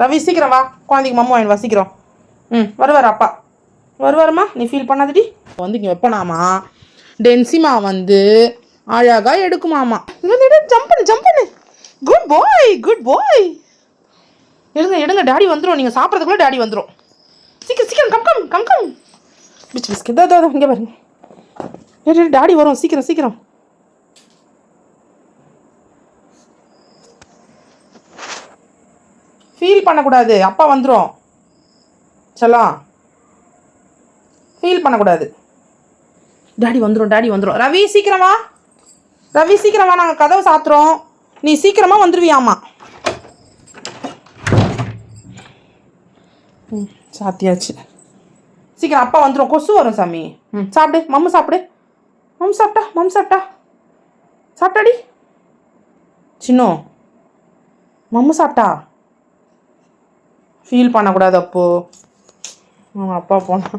ரவி சீக்கிரம் வா. குழந்தைக்கு மம்மு வாங்கி வா சீக்கிரம். ம் வருவார் அப்பா. வருவாருமா நீ ஃபீல் பண்ணாதடி. வந்து இங்கே வைப்பனாமா? டென்சிமா வந்து அழகாக எடுக்குமாமா. இங்கே வந்து ஜம்ப் பண்ணு ஜம்ப் பண்ணு. குட் பாய் குட் பாய் எடுங்க எடுங்க டாடி வந்துடும் நீங்கள் சாப்பிட்றதுக்குள்ளே டாடி வந்துடும் சீக்கிரம் சீக்கிரம் கம் கம் கம் கம் பிச்சு பிஸ்கெட் இதோ இங்கே பாருங்க. ஏறு, டாடி வரும். சீக்கிரம் சீக்கிரம். ஃபீல் பண்ணக்கூடாது. அப்பா வந்துடும் செல்லம் ஃபீல் பண்ணக்கூடாது. டாடி வந்துடும் டாடி வந்துடும் ரவி சீக்கிரமா. ரவி சீக்கிரமா. நாங்கள் கதவை சாத்துறோம். நீ சீக்கிரமா வந்துருவியாமா. ம் சாத்தியாச்சு. சீக்கிரம் அப்பா வந்துடும் கொசு வரும் சாமி. ம் சாப்பிடு. மம்மு சாப்பிடு. மம் சாப்பிட்டா மம் சாப்பிட்டா. சாப்பிட்டாடி. சின்னோ. மம்மு சாப்பிட்டா. ஃபீல் பண்ணக்கூடாது அப்போ. அவங்க அப்பா போனா.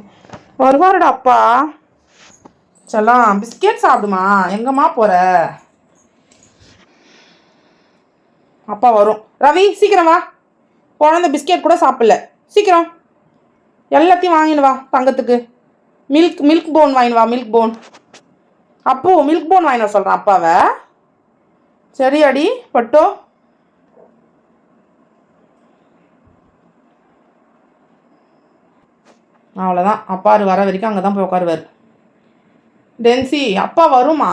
வருவாருடா அப்பா. செல்லம் பிஸ்கெட் சாப்பிடுமா? எங்கம்மா போகிற அப்பா வரும். ரவி சீக்கிரம் வா. குழந்த பிஸ்கெட் கூட சாப்பிடல. சீக்கிரம். எல்லாத்தையும் வாங்கினு வா தங்கத்துக்கு. மில்க் மில்க் போன் வாங்கினு வா மில்க் போன். அப்போ மில்க் போன் வாங்கின்னு சொல்கிறேன் அப்பாவை. அடி பட்டோ. அவ்வளோதான் அப்பா வர வரைக்கும் அங்கே தான் போய் உட்காருவார். டென்சி அப்பா வருமா?